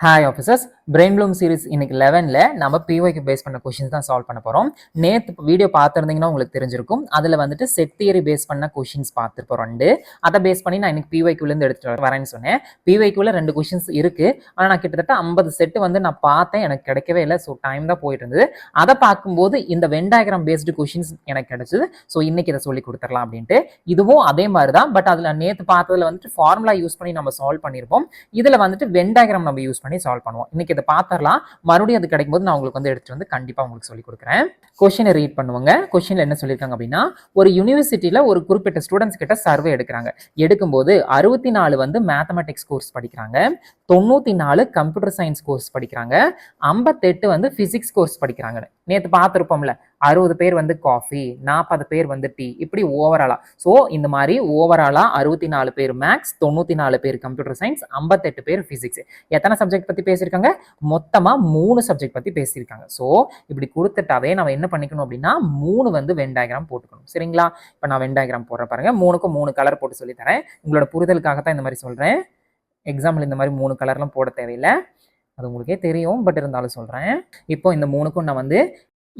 Hi officers, brain bloom series இன்னைக்கு லெவனில் நம்ம பிஓக்கு பேஸ் பண்ண கொஷின்ஸ் தான் சால்வ் பண்ண போகிறோம் நேற்று வீடியோ பார்த்துருந்தீங்கன்னா உங்களுக்கு தெரிஞ்சிருக்கும். அதில் வந்துட்டு செட் தியரி பேஸ் பண்ண கொஷின்ஸ் பார்த்துருப்போம் ரெண்டு. அதை பேஸ் பண்ணி நான் இன்னைக்கு பிஒய்க்குள்ளேருந்து எடுத்துகிட்டு வரேன்னு சொன்னேன். பிஒய்க்குள்ள ரெண்டு கொஷின்ஸ் இருக்குது ஆனால் நான் கிட்டத்தட்ட ஐம்பது செட்டு வந்து நான் பார்த்தேன். எனக்கு கிடைக்கவே இல்லை. ஸோ டைம் தான் போயிட்டு இருந்தது. அதை பார்க்கும்போது இந்த வெண்டாகிராம் பேஸ்டு கொஷின்ஸ் எனக்கு கிடைச்சது. ஸோ இன்னைக்கு இதை சொல்லி கொடுத்துடலாம் அப்படின்ட்டு. இதுவும் அதே மாதிரி தான் பட் அதில் நேற்று பார்த்ததில் வந்துட்டு ஃபார்முலா யூஸ் பண்ணி நம்ம சால்வ் பண்ணியிருப்போம் இதில் வந்துட்டு வெண்டாகிராம் நம்ம யூஸ் பண்ணி சால்வ் பண்ணுவோம். இன்னைக்கு இதை பார்த்துடலாம். மறுபடியும் அது கிடைக்கும் போது நான் உங்களுக்கு வந்து எடுத்துட்டு வந்து கண்டிப்பாக உங்களுக்கு சொல்லி கொடுக்குறேன். கொஷினை ரீட் பண்ணுவாங்க. கொஷினில் என்ன சொல்லியிருக்காங்க அப்படின்னா ஒரு யூனிவர்சிட்டியில் ஒரு குறிப்பிட்ட ஸ்டூடெண்ட்ஸ் கிட்ட சர்வே எடுக்கிறாங்க. எடுக்கும்போது அறுபத்தி நாலு வந்து மேத்தமெட்டிக்ஸ் கோர்ஸ் படிக்கிறாங்க. தொண்ணூற்றி நாலு கம்ப்யூட்டர் சயின்ஸ் கோர்ஸ் படிக்கிறாங்க. ஐம்பத்தெட்டு வந்து ஃபிசிக்ஸ் கோர்ஸ் படிக்கிறாங்கன்னு நேற்று பார்த்துருப்போம்ல அறுபது பேர் வந்து காஃபி நாற்பது பேர் வந்து டீ இப்படி ஓவராலாக ஸோ இந்த மாதிரி ஓவராலாக அறுபத்தி நாலு பேர் மேக்ஸ் தொண்ணூற்றி நாலு பேர் கம்ப்யூட்டர் சயின்ஸ் ஐம்பத்தெட்டு பேர் ஃபிசிக்ஸ் எத்தனை சப்ஜெக்ட் பற்றி பேசியிருக்காங்க? மொத்தமாக மூணு சப்ஜெக்ட் பற்றி பேசியிருக்காங்க. ஸோ இப்படி கொடுத்துட்டாவே நம்ம என்ன பண்ணிக்கணும் அப்படின்னா மூணு வந்து வென் டயக்ராம் போட்டுக்கணும். சரிங்களா? இப்போ நான் வென் டயக்ராம் போடுற பாருங்கள் மூணுக்கும் மூணு கலர் போட்டு சொல்லித்தரேன். உங்களோட புரிதலுக்காக தான் இந்த மாதிரி சொல்கிறேன் எக்ஸாம்பிள் இந்த மாதிரி மூணு கலர்லாம் போட தேவையில்லை. அது உங்களுக்கே தெரியும் பட் இருந்தாலும் சொல்கிறேன் இப்போ இந்த மூணுக்கும் நான் வந்து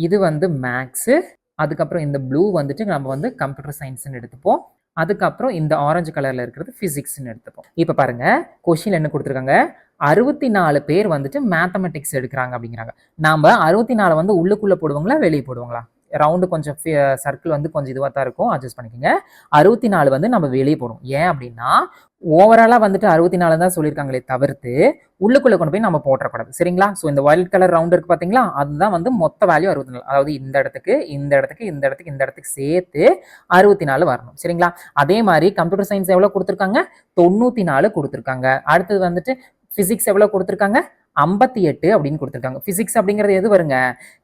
இது வந்து மேக்ஸு அதுக்கப்புறம் இந்த ப்ளூ வந்துட்டு நம்ம வந்து கம்ப்யூட்டர் சயின்ஸ்னு எடுத்துப்போம். அதுக்கப்புறம் இந்த ஆரஞ்சு கலரில் இருக்கிறது ஃபிசிக்ஸ்னு எடுத்துப்போம். இப்போ பாருங்கள் கொஷின் என்ன கொடுத்துருக்காங்க? அறுபத்தி நாலு பேர் வந்துட்டு மேத்தமெட்டிக்ஸ் எடுக்கிறாங்க அப்படிங்கிறாங்க. நாம் அறுபத்தி நாலு வந்து உள்ளுக்குள்ளே போடுவாங்களா வெளியே போடுவாங்களா? ரவுண்டு கொஞ்சம் சர்க்கிள் வந்து கொஞ்சம் இதுவாக தான் இருக்கும் அட்ஜஸ்ட் பண்ணிக்கோங்க. அறுபத்தி நாலு வந்து நம்ம வெளியே போடுவோம். ஏன் அப்படின்னா ஓவராலாக வந்துட்டு அறுபத்தி நாலு தான் சொல்லியிருக்காங்களே தவிர்த்து உள்ளுக்குள்ளே கொண்டு போய் நம்ம போட்டக்கூடாது சரிங்களா? ஸோ இந்த ஒயிட் கலர் ரவுண்ட் இருக்குது பார்த்தீங்களா? அதுதான் வந்து மொத்த வேல்யூ அறுபத்தி நாலு அதாவது இந்த இடத்துக்கு இந்த இடத்துக்கு இந்த இடத்துக்கு இந்த இடத்துக்கு சேர்த்து அறுபத்தி நாலு வரணும். சரிங்களா? அதே மாதிரி கம்ப்யூட்டர் சயின்ஸ் எவ்வளோ கொடுத்துருக்காங்க? தொண்ணூற்றி நாலு கொடுத்துருக்காங்க. அடுத்தது வந்துட்டு ஃபிசிக்ஸ் எவ்வளோ கொடுத்துருக்காங்க? ஐம்பத்தி எட்டு அப்படின்னு கொடுத்துருக்காங்க. ஃபிசிக்ஸ் அப்படிங்கிறது எது வருங்க?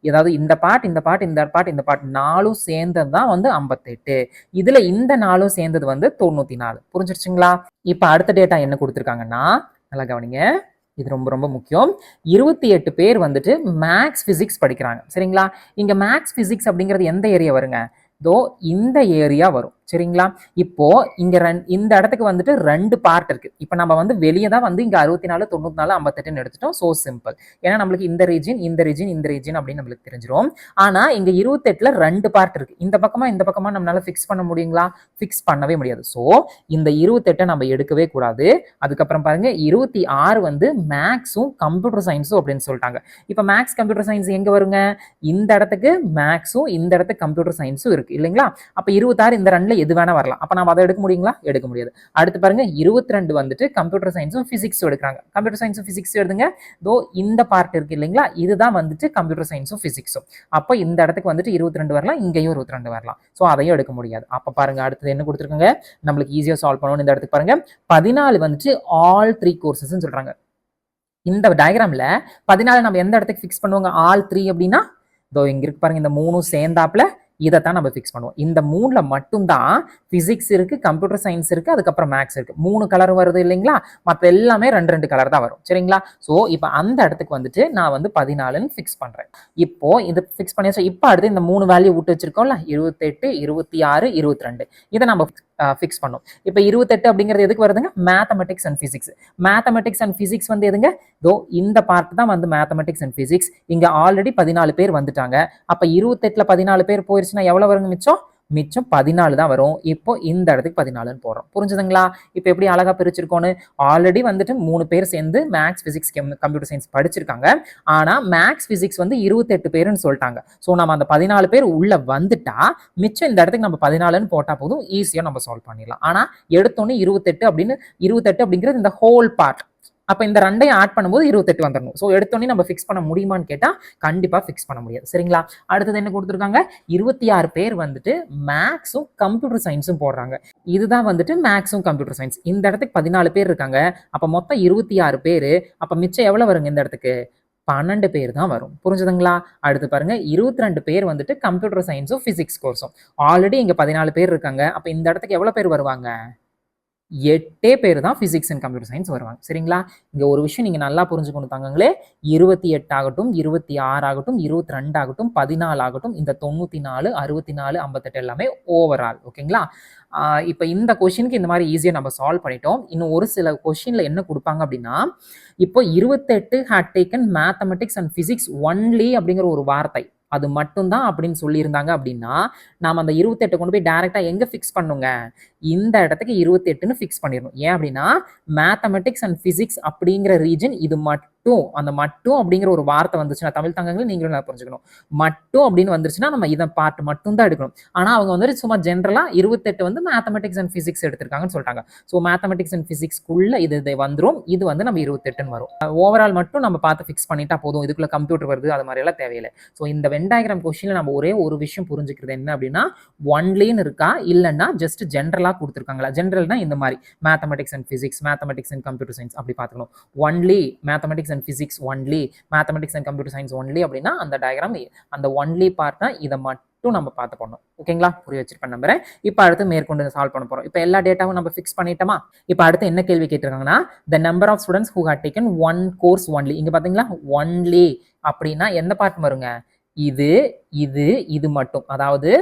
ஏதாவது இந்த பாட் இந்த பாட் இந்த பாட் இந்த பாட் நாலும் சேர்ந்தது தான் வந்து ஐம்பத்தெட்டு இதில் இந்த நாலும் சேர்ந்தது வந்து தொண்ணூற்றி நாலு. புரிஞ்சிருச்சுங்களா? இப்போ அடுத்த டேட்டா என்ன கொடுத்துருக்காங்கன்னா நல்லா கவனிங்க. இது ரொம்ப ரொம்ப முக்கியம். இருபத்தி எட்டு பேர் வந்துட்டு மேக்ஸ் ஃபிசிக்ஸ் படிக்கிறாங்க. சரிங்களா? இங்கே மேக்ஸ் ஃபிசிக்ஸ் அப்படிங்கிறது எந்த ஏரியா வருங்க? தோ இந்த ஏரியா வரும். சரிங்களா? இப்போ இங்க ரெண்டு இந்த இடத்துக்கு வந்துட்டு ரெண்டு பார்ட் இருக்கு. இப்போ நம்ம வந்து வெளியே தான் வந்து இங்க அறுபத்தி நாலு தொண்ணூத்தி நாலு ஐம்பத்தெட்டுன்னு எடுத்துட்டோம். ஸோ சிம்பிள் ஏன்னா நம்மளுக்கு இந்த ரீஜன் இந்த ரீஜன் இந்த ரீஜன் அப்படின்னு நம்மளுக்கு தெரிஞ்சிடும் ஆனா இங்க இருபத்தெட்டுல ரெண்டு பார்ட் இருக்கு. இந்த பக்கமா இந்த பக்கமா நம்மளால ஃபிக்ஸ் பண்ண முடியுங்களா? ஃபிக்ஸ் பண்ணவே முடியாது. ஸோ இந்த இருபத்தெட்டை நம்ம எடுக்கவே கூடாது. அதுக்கப்புறம் பாருங்க இருபத்தி ஆறு வந்து மேக்ஸும் கம்ப்யூட்டர் சயின்ஸும் அப்படின்னு சொல்லிட்டாங்க. இப்போ மேக்ஸ் கம்ப்யூட்டர் சயின்ஸ் எங்க வருங்க? இந்த இடத்துக்கு மேக்ஸும் இந்த இடத்துக்கு கம்ப்யூட்டர் சயின்ஸும் இருக்கு. இல்லைங்களா? அப்ப இருபத்தாறு இந்த ரெண்டுல எது வேணா வரலாம். அப்ப நம்ம அதை எடுக்க முடியுங்களா? எடுக்க முடியாது. அடுத்து பாருங்க இருபத்தி ரெண்டு வந்துட்டு கம்ப்யூட்டர் சயின்ஸும் பிசிக்ஸும் எடுக்கிறாங்க. கம்ப்யூட்டர் சயின்ஸும் ஃபிசிக்ஸ் எடுங்க. தோ இந்த பார்ட் இருக்கு இல்லைங்களா? இதுதான் வந்துட்டு கம்ப்யூட்டர் சயின்ஸும் பிசிக்ஸும் அப்போ இந்த இடத்துக்கு வந்துட்டு இருபத்தி ரெண்டு வரலாம் இங்கேயும் இருபத்தி ரெண்டு வரலாம். ஸோ அதையும் எடுக்க முடியாது. அப்போ பாருங்க அடுத்தது என்ன கொடுத்துருக்காங்க? நம்மளுக்கு ஈஸியாக சால்வ் பண்ணணும் இந்த இடத்துக்கு பாருங்க. பதினாலு வந்துட்டு ஆல் த்ரீ கோர்சஸ்ன்னு சொல்றாங்க. இந்த டயக்ராம்ல பதினாலு நம்ம எந்த இடத்துக்கு ஃபிக்ஸ் பண்ணுவாங்க? ஆல் த்ரீ அப்படின்னா? இதோ இங்க இருக்கு பாருங்க இந்த மூணும் சேர்ந்தாப்புல இதை தான் நம்ம ஃபிக்ஸ் பண்ணுவோம். இந்த மூணில் மட்டும்தான் ஃபிசிக்ஸ் இருக்குது கம்ப்யூட்டர் சயின்ஸ் இருக்குது அதுக்கப்புறம் மேக்ஸ் இருக்குது மூணு கலர் வருது இல்லைங்களா? மற்ற எல்லாமே ரெண்டு ரெண்டு கலர் தான் வரும். சரிங்களா? ஸோ இப்போ அந்த இடத்துக்கு வந்துட்டு நான் வந்து பதினாலுன்னு ஃபிக்ஸ் பண்ணுறேன் இப்போ இது ஃபிக்ஸ் பண்ணியாச்சு. இப்போ அடுத்து இந்த மூணு வேல்யூ விட்டு வச்சிருக்கோம்ல? இருபத்தெட்டு இருபத்தி ஆறு இருபத்தி ரெண்டு. இதை நம்ம ஃபிக்ஸ் பண்ணும். இப்போ இருபத்தெட்டு அப்படிங்கிறது எதுக்கு வருதுங்க? Mathematics and physics mathematics and physics வந்து எதுங்க? தோ இந்த பார்ட் தான் வந்து மேத்தமெட்டிக்ஸ் அண்ட் ஃபிசிக்ஸ் இங்கே ஆல்ரெடி பதினாலு பேர் வந்துட்டாங்க. அப்போ இருபத்தெட்டுல பதினாலு பேர் போயிருச்சுன்னா எவ்வளோ வருங்க மிச்சம்? மிச்சம் பதினாலு தான் வரும். இப்போ இந்த இடத்துக்கு பதினாலுன்னு போடுறோம். புரிஞ்சுதுங்களா? இப்போ எப்படி அழகாக பிரிச்சிருக்கோன்னு ஆல்ரெடி வந்துட்டு மூணு பேர் சேர்ந்து மேக்ஸ் பிசிக்ஸ் கம்ப்யூட்டர் சயின்ஸ் படிச்சிருக்காங்க. ஆனால் மேக்ஸ் பிசிக்ஸ் வந்து இருபத்தெட்டு பேருன்னு சொல்லிட்டாங்க. ஸோ நம்ம அந்த பதினாலு பேர் உள்ள வந்துட்டா மிச்சம் இந்த இடத்துக்கு நம்ம பதினாலுன்னு போட்டால் போதும் ஈஸியாக நம்ம சால்வ் பண்ணிடலாம். ஆனால் எடுத்தோன்னே இருபத்தெட்டு அப்படின்னு இருபத்தெட்டு அப்படிங்கிறது இந்த ஹோல் பார்ட் அப்போ இந்த ரெண்டையும் ஆட் பண்ணும்போது இருபத்தெட்டு வந்துடணும் ஸோ எடுத்தோடனே நம்ம ஃபிக்ஸ் பண்ண முடியுமான்னு கேட்டால் கண்டிப்பாக ஃபிக்ஸ் பண்ண முடியாது. சரிங்களா? அடுத்தது என்ன கொடுத்துருக்காங்க? இருபத்தி ஆறு பேர் வந்துட்டு மேக்ஸும் கம்ப்யூட்டர் சயின்ஸும் போடுறாங்க. இதுதான் வந்துட்டு மேக்ஸும் கம்ப்யூட்டர் சயின்ஸ் இந்த இடத்துக்கு பதினாலு பேர் இருக்காங்க. அப்போ மொத்தம் இருபத்தி ஆறு பேர். அப்போ மிச்சம் எவ்வளோ வருங்க இந்த இடத்துக்கு? பன்னெண்டு பேர் தான் வரும். புரிஞ்சுதுங்களா? அடுத்து பாருங்க. இருபத்தி ரெண்டு பேர் வந்துட்டு கம்ப்யூட்டர் சயின்ஸும் ஃபிசிக்ஸ் கோர்ஸும் ஆல்ரெடி இங்கே பதினாலு பேர் இருக்காங்க. அப்போ இந்த இடத்துக்கு எவ்வளோ பேர் வருவாங்க? எட்டே பேர் தான் ஃபிசிக்ஸ் அண்ட் கம்ப்யூட்டர் சயின்ஸ் வருவாங்க. சரிங்களா? இங்கே ஒரு விஷயம் நீங்கள் நல்லா புரிஞ்சுக்கணும் தங்கங்களே. இருபத்தி எட்டு ஆகட்டும் இருபத்தி ஆறு ஆகட்டும் இருபத்தி ரெண்டு ஆகட்டும் பதினாலு ஆகட்டும் இந்த தொண்ணூற்றி நாலு அறுபத்தி நாலு ஐம்பத்தெட்டு எல்லாமே ஓவரால் ஓகேங்களா? இப்போ இந்த கொஷினுக்கு இந்த மாதிரி ஈஸியாக நம்ம சால்வ் பண்ணிட்டோம். இன்னும் ஒரு சில கொஷினில் என்ன கொடுப்பாங்க அப்படின்னா இப்போ இருபத்தெட்டு had taken mathematics and physics only அப்படிங்கிற ஒரு வார்த்தை. அது மட்டும்தான் அப்படின்னு சொல்லியிருந்தாங்க அப்படின்னா நாம் அந்த இருபத்தெட்டை கொண்டு போய் டேரெக்டாக எங்கே ஃபிக்ஸ் பண்ணுங்க? இந்த இடத்துக்கு இருபத்தெட்டுன்னு ஃபிக்ஸ் பண்ணிடணும். ஏன் அப்படின்னா மேத்தமெட்டிக்ஸ் அண்ட் ஃபிசிக்ஸ் அப்படிங்கிற ரீஜன் இது மட்டும் அந்த மட்டும் அப்படிங்கிற ஒரு வார்த்தை வந்துச்சுன்னா தமிழ் தங்கங்கள் நீங்களும் நல்லா புரிஞ்சுக்கணும். மட்டும் அப்படின்னு வந்துருச்சுன்னா நம்ம இதை பார்ட் மட்டும் தான் எடுக்கணும். ஆனால் அவங்க வந்து சும்மா ஜென்ரலாக இருபத்தெட்டு வந்து மேத்தமெட்டிக்ஸ் அண்ட் ஃபிசிக்ஸ் எடுத்திருக்காங்கன்னு சொல்லிட்டாங்க ஸோ மேத்தமெட்டிக்ஸ் அண்ட் ஃபிசிக்ஸ்க்குள்ள இது இது வந்துடும் இது வந்து நம்ம இருபத்தெட்டுன்னு வரும். ஓவரால் மட்டும் நம்ம பார்த்து ஃபிக்ஸ் பண்ணிட்டா போதும். இதுக்குள்ள கம்ப்யூட்டர் வருது அது மாதிரியெல்லாம் தேவையில்லை. ஸோ இந்த வெண்டாயிரம் கொஸ்டினில் நம்ம ஒரே ஒரு விஷயம் புரிஞ்சுக்கிறது என்ன அப்படின்னா ஒன்லின்னு இருக்கா இல்லைன்னா ஜஸ்ட் ஜென்ரலாக கொடுத்துருக்காங்களா? ஜென்ரல்னா இந்த மாதிரி. Mathematics and physics mathematics and computer science அப்படி பார்த்துக்கணும். Only mathematics and physics only mathematics and computer science only அப்படின்னா அந்த டயக்ராம் அந்த ஒன்லி பார்ட் தான் இதை மட்டும் நம்ம பார்த்து பண்ணணும். ஓகேங்களா புரிய வச்சிருப்பேன் நம்புறேன். இப்போ அடுத்து மேற்கொண்டு சால்வ் பண்ண போறோம். இப்போ எல்லா டேட்டாவும் நம்ம ஃபிக்ஸ் பண்ணிட்டோமா? இப்போ அடுத்து என்ன கேள்வி கேட்டிருக்காங்கன்னா the number of students who had taken one course only இங்கே பார்த்தீங்களா ஒன்லி அப்படின்னா எந்த பார்ட் வருங்க? இது இது இது மட்டும். அதாவது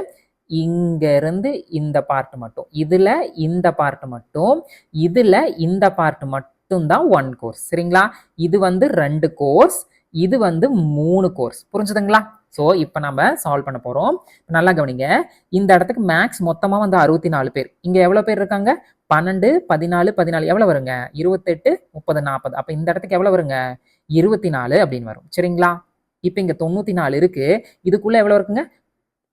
இங்கேருந்து இந்த பார்ட் மட்டும். இதில் இந்த பார்ட் மட்டும் இதில் இந்த பார்ட் மட்டும் தான் ஒன் கோர்ஸ் சரிங்களா? இது வந்து ரெண்டு கோர்ஸ் இது வந்து மூணு கோர்ஸ் புரிஞ்சுதுங்களா? ஸோ இப்போ நம்ம சால்வ் பண்ண போகிறோம் நல்லா கவனிங்க. இந்த இடத்துக்கு மேக்ஸ் மொத்தமாக வந்து அறுபத்தி நாலு பேர். இங்கே எவ்வளோ பேர் இருக்காங்க? பன்னெண்டு பதினாலு பதினாலு. எவ்வளோ வருங்க? இருபத்தெட்டு முப்பது நாற்பது அப்போ இந்த இடத்துக்கு எவ்வளோ வருங்க? இருபத்தி நாலு அப்படின்னு வரும். சரிங்களா? இப்போ இங்கே தொண்ணூற்றி நாலு இருக்குது இதுக்குள்ளே எவ்வளோ இருக்குங்க?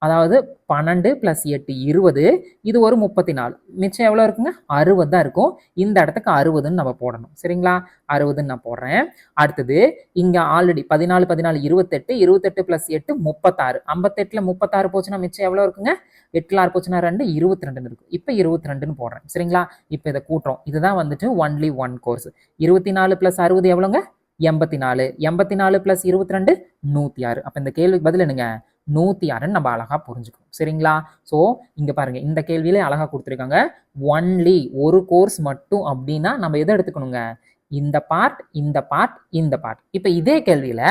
அதாவது பன்னெண்டு ப்ளஸ் எட்டு இருபது இது ஒரு முப்பத்தி நாலு மிச்சம் எவ்வளோ இருக்குங்க? அறுபது தான் இருக்கும். இந்த இடத்துக்கு அறுபதுன்னு நம்ம போடணும். சரிங்களா? அறுபதுன்னு நான் போடுறேன். அடுத்தது இங்கே ஆல்ரெடி பதினாலு பதினாலு இருபத்தெட்டு இருபத்தெட்டு ப்ளஸ் எட்டு முப்பத்தாறு. ஐம்பத்தெட்டில் முப்பத்தாறு போச்சுன்னா மிச்சம் எவ்வளோ இருக்குங்க? எட்டில் ஆறு போச்சுன்னா ரெண்டு இருபத்தி ரெண்டுன்னு இருக்கும். இப்போ இருபத்தி ரெண்டுன்னு போடுறேன். சரிங்களா? இப்போ இதை கூட்டுறோம். இதுதான் வந்துட்டு ஒன்லி ஒன் கோர்ஸ் இருபத்தி நாலு ப்ளஸ் அறுபது எவ்வளோங்க எண்பத்தி நாலு எண்பத்தி நாலு ப்ளஸ் இருபத்தி ரெண்டு நூற்றி ஆறு அப்போ இந்த கேள்விக்கு பதில் என்னங்க? நூற்றி ஆறுன்னு நம்ம அழகாக புரிஞ்சுக்கணும். சரிங்களா? ஸோ இங்கே பாருங்கள் இந்த கேள்வியிலே அழகாக கொடுத்துருக்காங்க. ஒன்லி ஒரு கோர்ஸ் மட்டும் அப்படின்னா நம்ம எதை எடுத்துக்கணுங்க? இந்த பார்ட் இந்த பார்ட் இந்த பார்ட் இப்போ இதே கேள்வியில்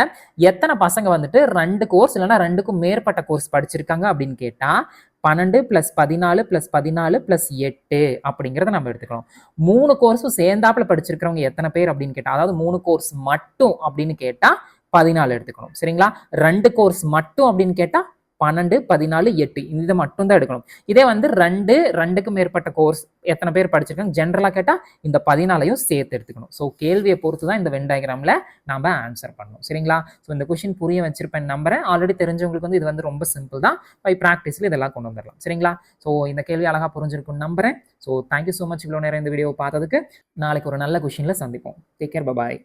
எத்தனை பசங்க வந்துட்டு ரெண்டு கோர்ஸ் இல்லைன்னா ரெண்டுக்கும் மேற்பட்ட கோர்ஸ் படிச்சிருக்காங்க அப்படின்னு கேட்டால் பன்னெண்டு ப்ளஸ் பதினாலு ப்ளஸ் பதினாலு ப்ளஸ் எட்டு அப்படிங்கிறத நம்ம எடுத்துக்கணும் மூணு கோர்ஸும் சேர்ந்தாப்புல படிச்சிருக்கிறவங்க எத்தனை பேர் அப்படின்னு கேட்டால் அதாவது மூணு கோர்ஸ் மட்டும் அப்படின்னு கேட்டால் பதினாலு எடுத்துக்கணும். சரிங்களா? ரெண்டு கோர்ஸ் மட்டும் அப்படின்னு கேட்டால் பன்னெண்டு பதினாலு எட்டு. இது மட்டும் தான் எடுக்கணும். இதே வந்து ரெண்டு ரெண்டுக்கு மேற்பட்ட கோர்ஸ் எத்தனை பேர் படிச்சிருக்காங்க? ஜென்ரலாக கேட்டால் இந்த பதினாலையும் சேர்த்து எடுத்துக்கணும். ஸோ கேள்வியை பொறுத்து தான் இந்த வென் டயக்ராமில் நாம் ஆன்சர் பண்ணணும். சரிங்களா? ஸோ இந்த கொஷின் புரிய வச்சிருப்பேன் நம்புறேன். ஆல்ரெடி தெரிஞ்சவங்களுக்கு வந்து இது வந்து ரொம்ப சிம்பிள் தான். பை ப்ராக்டிஸில் இதெல்லாம் கொண்டு வந்துடலாம். சரிங்களா? ஸோ இந்த கேள்வி அழகாக புரிஞ்சிருக்கும்னு நம்புறேன். ஸோ தேங்க்யூ ஸோ மச் இவ்வளோ நேரம் இந்த வீடியோ பார்த்ததுக்கு. நாளைக்கு ஒரு நல்ல கொஷினில் சந்திப்போம். Take care bye bye